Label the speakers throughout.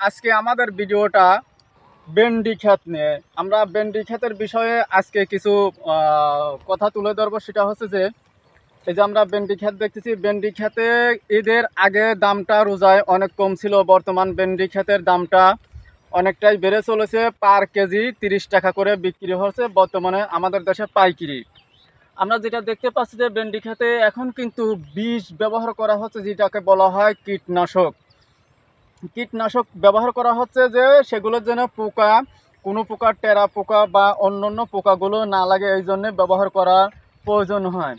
Speaker 1: আজকে আমাদের ভিডিওটা বেন্ডি ক্ষেত নিয়ে। আমরা বেন্ডি ক্ষেতের বিষয়ে আজকে কিছু কথা তুলে ধরবো। সেটা হচ্ছে যে, এই যে আমরা বেন্ডি ক্ষেত দেখতেছি বেন্ডি ক্ষেতে ঈদের আগে দামটা রোজায় অনেক কম ছিল। বর্তমান বেন্ডি ক্ষেতের দামটা অনেকটাই বেড়ে চলেছে। পার কেজি তিরিশ টাকা করে বিক্রি হচ্ছে। বর্তমানে আমাদের দেশে পাইকারি। আমরা যেটা দেখতে পাচ্ছি যে বেন্ডি খেতে এখন কিন্তু বিষ ব্যবহার করা হচ্ছে, যেটাকে বলা হয় কীটনাশক। কীটনাশক ব্যবহার করা হচ্ছে যে সেগুলোর জন্য পোকা, কোনো প্রকার টেরা পোকা বা অন্য অন্য পোকাগুলো না লাগে, এই জন্যে ব্যবহার করা প্রয়োজন হয়।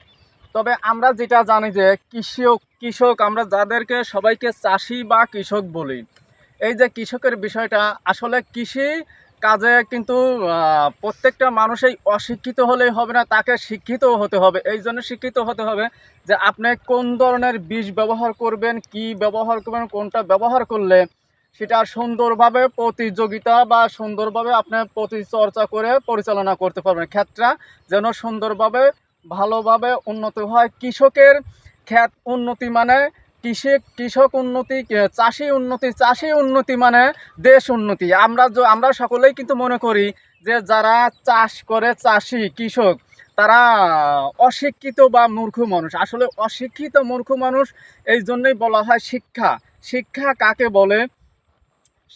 Speaker 1: তবে আমরা যেটা জানি যে কৃষক কৃষক, আমরা যাদেরকে সবাইকে চাষি বা কৃষক বলি, এই যে কৃষকের বিষয়টা, আসলে কৃষি কাজে কিন্তু প্রত্যেকটা মানুষই অশিক্ষিত হলেই হবে না, তাকে শিক্ষিত হতে হবে। এই জন্য শিক্ষিত হতে হবে যে আপনি কোন ধরনের বীজ ব্যবহার করবেন, কি ব্যবহার করবেন, কোনটা ব্যবহার করলে সেটা সুন্দরভাবে প্রতিযোগিতা বা সুন্দরভাবে আপনি প্রতিচর্চা করে পরিচালনা করতে পারবেন। ক্ষেতটা যেন সুন্দরভাবে, ভালোভাবে উন্নত হয়। কৃষকের ক্ষেত উন্নতি মানে কৃষক কৃষক উন্নতি চাষি উন্নতি চাষি উন্নতি মানে দেশ উন্নতি। আমরা আমরা সকলেই কিন্তু মনে করি যে যারা চাষ করে চাষি, কৃষক, তারা অশিক্ষিত বা মূর্খ মানুষ। আসলে অশিক্ষিত মূর্খ মানুষ এই জন্যই বলা হয় শিক্ষা। শিক্ষা কাকে বলে?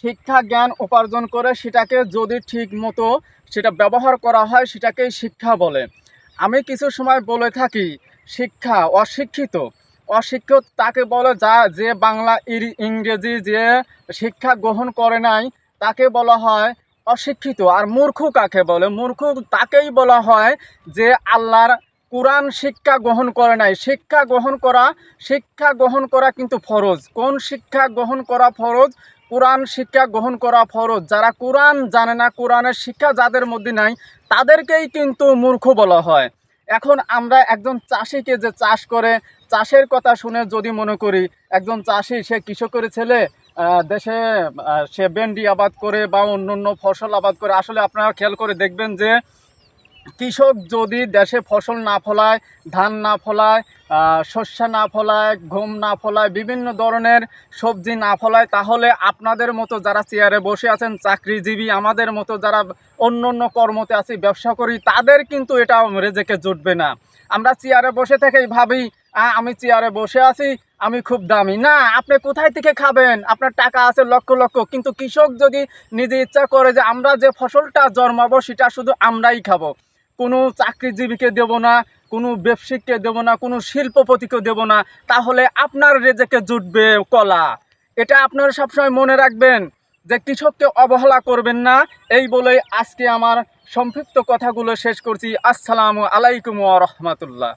Speaker 1: শিক্ষা জ্ঞান উপার্জন করে সেটাকে যদি ঠিক মতো সেটা ব্যবহার করা হয়, সেটাকেই শিক্ষা বলে। আমি কিছু সময় বলে থাকি, শিক্ষা অশিক্ষিত। অশিক্ষিত, তাকে বলে যা, যে বাংলা, ইর- ইংরেজি যে শিক্ষা গ্রহণ করে নাই, তাকে বলা হয় অশিক্ষিত। আর মূর্খ কাকে বলে? মূর্খ তাকেই বলা হয় যে আল্লাহর কোরআন শিক্ষা গ্রহণ করে নাই। শিক্ষা গ্রহণ করা, শিক্ষা গ্রহণ করা কিন্তু ফরজ। কোন শিক্ষা গ্রহণ করা ফরজ? কোরআন শিক্ষা গ্রহণ করা ফরজ। যারা কোরআন জানে না, কোরআনের শিক্ষা যাদের মধ্যে নাই, তাদেরকেই কিন্তু মূর্খ বলা হয়। এখন আমরা একজন চাষিকে যে চাষ করে চাষের কথা শুনে যদি মনে করি একজন চাষি সে কৃষকের ছেলে দেশে সে ভেন্ডি আবাদ করে বা অন্য অন্য ফসল আবাদ করে আসলে আপনারা খেয়াল করে দেখবেন যে কৃষক যদি দেশে ফসল না ফলায় ধান না ফলায় শস্য না ফলায় গম না ফলায় বিভিন্ন ধরনের সবজি না ফলায় তাহলে আপনাদের মতো যারা চেয়ারে বসে আছেন চাকরিজীবী আমাদের মতো যারা অন্য অন্য কর্মতে আছি ব্যবসা করি তাদের কিন্তু এটা রেজেকে জুটবে না। আমরা চেয়ারে বসে থেকেই ভাবি "আহ, আমি চেয়ারে বসে আছি, আমি খুব দামি। না, আপনি কোথায় থেকে খাবেন? আপনার টাকা আছে লক্ষ লক্ষ। কিন্তু কৃষক যদি নিজে ইচ্ছা করে যে আমরা যে ফসলটা জন্মাবো, সেটা শুধু আমরাই খাব। কোনো চাকরিজীবীকে দেব না, কোনো ব্যবসায়িককে দেব না, কোনো শিল্পপতিকে দেব না। তাহলে আপনার রেজেকে জুটবে কলা। এটা আপনারা সবসময় মনে রাখবেন যে কৃষককে অবহেলা করবেন না। এই বলেই আজকে আমার সংক্ষিপ্ত কথাগুলো শেষ করছি। আসসালামু আলাইকুম রাহমাতুল্লাহ।